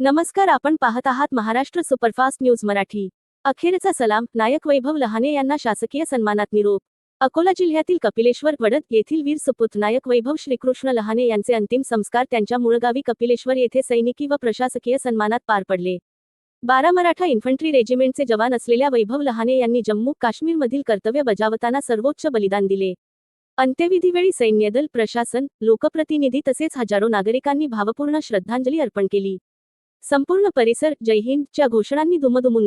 नमस्कार आपण पाहत आहात महाराष्ट्र सुपरफास्ट न्यूज मराठी. अखेरचा सलाम नायक वैभव लहाने यांना शासकीय सन्मानात निरोप. अकोला जिल्ह्यातील कपिलेश्वर वडद येथील वीर सुपुत नायक वैभव श्रीकृष्ण लहाने यांचे अंतिम संस्कार त्यांच्या मूळगावी कपिलेश्वर येथे सैनिकी व प्रशासकीय सन्मानात पार पडले. बारा मराठा इन्फंट्री रेजिमेंटचे जवान असलेल्या वैभव लहाने यांनी जम्मू काश्मीरमधील कर्तव्य बजावताना सर्वोच्च बलिदान दिले. अंत्यविधीवेळी सैन्यदल प्रशासन लोकप्रतिनिधी तसेच हजारो नागरिकांनी भावपूर्ण श्रद्धांजली अर्पण केली. संपूर्ण परिसर जय हिंद च्या घोषणांनी दुमदुमून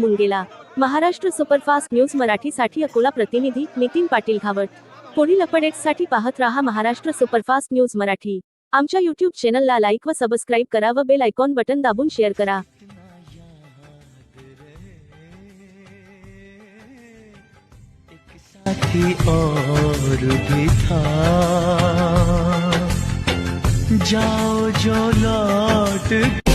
मुंगेला. महाराष्ट्र सुपरफास्ट न्यूज़ मराठीसाठी अकोला प्रतिनिधी नितीन पाटील घावट पुढील अपडेट्ससाठी पाहत रहा महाराष्ट्र सुपरफास्ट न्यूज़ मराठी. आमच्या युट्यूब चॅनलला लाईक व सबस्क्राईब करा व बेल आयकॉन बटन दाबून शेअर करा. और भी था. जाओ जो लौट